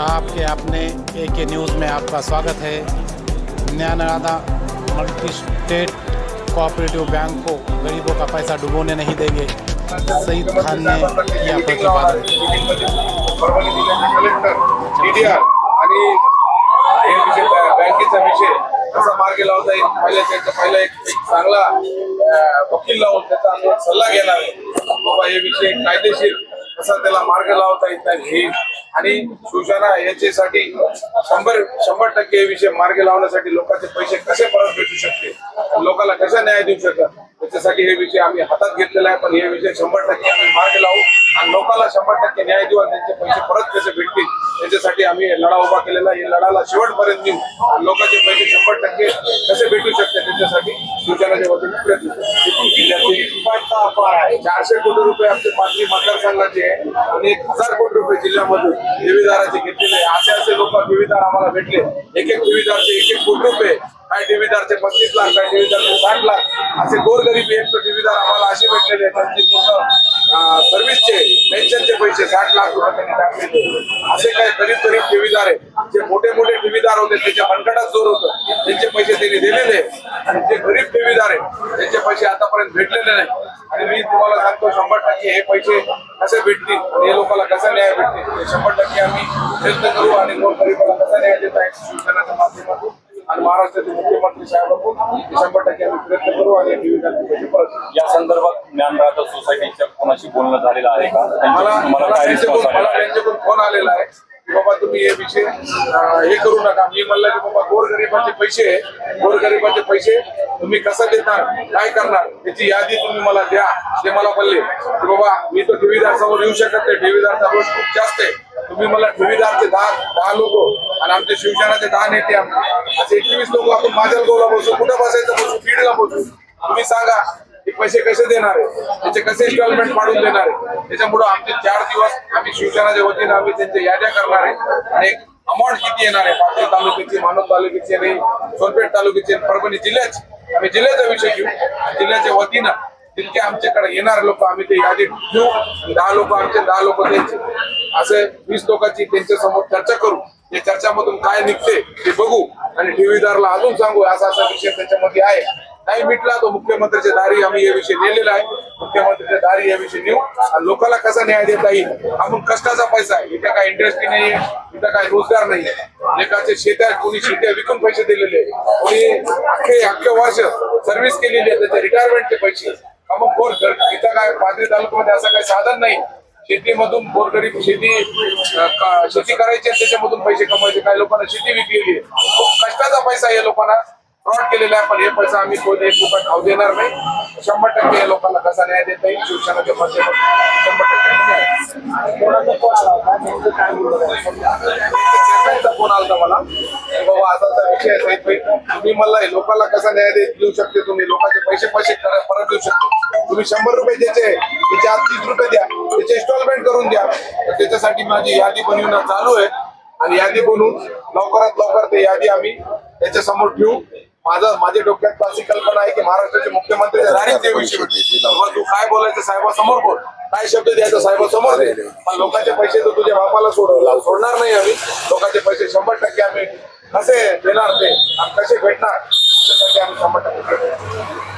आपके अपने ए के न्यूज़ में आपका स्वागत है। न्यानरादा मल्टी स्टेट कोऑपरेटिव बैंक को गरीबों का पैसा डुबोने नहीं देंगे। सईद खान ने किया प्रतिपादन। वकील सल्ला घेणार बाबा, हे विषय कायदेशीर कसा त्याला मार्ग लावता येत नाही. आणि शिवसेना याच्यासाठी शंभर शंभर टक्के विषय मार्गे लावण्यासाठी लोकांचे पैसे कसे परत भेटू शकते? लोकांना कसा न्याय देऊ शकतात त्याच्यासाठी हे विषय आम्ही हातात घेतलेला आहे पण हे विषय शंभर टक्के आम्ही मार्ग लावू आणि लोकांना शंभर टक्के न्याय देऊ आणि त्यांचे पैसे परत कसे भेटतील? त्याच्यासाठी आम्ही लढा उभा केलेला आहे. या लढाला शेवटपर्यंत आणि लोकांचे पैसे शंभर टक्के कसे भेटू शकते त्याच्यासाठी सूचनाच्या वतीने प्रयत्न करू. एकूण जिल्ह्यातील चारशे कोटी रुपये आमचे पाचवी मतदारसंघाचे आहे आणि एक हजार कोटी रुपये जिल्ह्यामधून ठेवीदाराचे घेतलेले आहे. असे असे लोक ठेवीदार आम्हाला भेटले एक एक ठेवीदारचे एक एक कोटी रुपये काय ठेवीदारचे पस्तीस लाख काय ठेवीदारचे साठ लाख असे गोरगरीब एक ठेवीदार आम्हाला असे भेटलेले आहेत त्यांची पूर्ण सर्व्हिसचे पेन्शनचे पैसे साठ लाख रुपये त्यांनी टाकलेले असे काही गरीब गरीब ठेवीदार आहेत. जे मोठे मोठे ठेवीदार होते त्यांच्या मनगटात जोर होतं. त्यांचे पैसे त्यांनी दिलेले आहे. आणि जे गरीब ठेवीदार आहे त्यांचे पैसे आतापर्यंत भेटलेले नाही आणि मी तुम्हाला सांगतो शंभर टक्के हे पैसे कसे भेटतील आणि हे लोकांना कसा न्याय भेटतील शंभर टक्के आम्ही प्रयत्न करू आणि गरीबाला कसा न्याय देता येईल माध्यमातून आणि महाराष्ट्राचे मुख्यमंत्री हे शंभर टक्के आम्ही प्रयत्न करू आणि. या संदर्भात ज्ञानराजा सोसायटीच्या कोणाशी बोलणं झालेलं आहे का? मला मला काय त्यांच्याकडून रिस्पॉन्स मला आलेला आहे? त्यांच्याकडून फोन आलेला आहे की बाबा तुम्ही हे विषय हे करू नका. मी म्हणलं की बाबा गोरगरिबाचे पैसे गोरगरिबाचे पैसे तुम्ही कसं देणार? काय करणार? त्याची यादी तुम्ही मला द्या. ते मला बोलले की बाबा मी तो ठेवीदार समोर येऊ शकत नाही. ठेवीदारचा रोज खूप जास्त आहे. तुम्ही मला विविधांचे दहा दहा लोक आणि आमचे शिवसेनाचे दहा नेते असे एकवीस लोक आपण माझ्या गोला बसू कुठं बसायचं बसू बीडला बसू. तुम्ही सांगा हे पैसे कसे देणार आहे? त्याचे कसे इन्स्टॉलमेंट पाडून देणार आहे? त्याच्यामुळं आमचे चार दिवस आम्ही शिवसेनाच्या वतीनं आम्ही त्यांच्या याद्या करणार आहे. आणि एक अमाऊंट किती येणार आहे? पाथरी तालुक्याची मानव तालुक्याची आणि सोनपेठ तालुक्याची परभणी जिल्ह्याची. आम्ही जिल्ह्याचा विषय घेऊ. जिल्ह्याच्या वतीनं तितके आमच्याकडे येणारे लोक आम्ही ते यादी घेऊ दहा लोक आमचे दहा लोक त्यांचे असे वीस लोकांची त्यांच्यासमोर चर्चा करू. या चर्चामधून काय निघते ते बघू आणि ठेवीदारला अजून सांगू असा असा विषय त्याच्यामध्ये आहे. नाही मिटला तो मुख्यमंत्र्याच्या दारी आम्ही हे विषय नेलेला आहे. मुख्यमंत्र्याच्या दारी हे विषय नेऊ. आणि लोकांना कसा न्याय देता येईल? आपण कष्टाचा पैसा आहे. इथं काय इंडस्ट्री नाहीये इथं काय रोजगार नाहीये. एकाचे शेत्या कोणी शेत्या विकून पैसे दिलेले आहे. कोणी अख्खे अख्खे वर्ष सर्व्हिस केलेली आहे. त्याच्या रिटायरमेंटचे पैसे. हा मग कोण इथं काय पाथरी तालुक्यामध्ये असं काही साधन नाही. शेतीमधून गोरगरीब शेती शेती करायची त्याच्यामधून पैसे कमवायचे. काही लोकांना शेती विकलेली आहे. खूप कष्टाचा पैसा या लोकांना. फ्रॉड केलेला आहे पण हे पैसा आम्ही कोणी एक रुपया खाऊ देणार नाही. शंभर टक्के या लोकांना कसा न्याय देता येईल? शिवसेनाच्या माध्यमातून शंभर टक्के न्याय. कोणाचा फोन आला होता? नेमकं काय बोलत आहे? चेअरमॅनचा फोन आला मला बाबा आता विषय तुम्ही मला लोकांना कसा न्याय देऊ शकते तुम्ही लोकांचे पैसे पैसे करा- परत देऊ शकतो तुम्ही शंभर रुपये द्यायचे त्याचे आज तीस रुपये द्या. त्याचे इन्स्टॉलमेंट करून द्या तर त्याच्यासाठी माझी यादी बनवणं चालू आहे आणि यादी बनवून लवकरात लवकर ते यादी आम्ही त्याच्यासमोर ठेवू. माझं माझ्या डोक्यात अशी कल्पना आहे की महाराष्ट्राचे मुख्यमंत्री ते काय बोलायचं साहेबासमोर बोल. काय शब्द द्यायचा साहेबासमोर दे. पण लोकांचे पैसे तर तुझ्या बापाला सोडवला सोडणार नाही आम्ही. लोकांचे पैसे शंभर टक्के आम्ही कसे देणार ते? आणि कसे भेटणार? त्यासाठी आम्ही शंभर टक्के.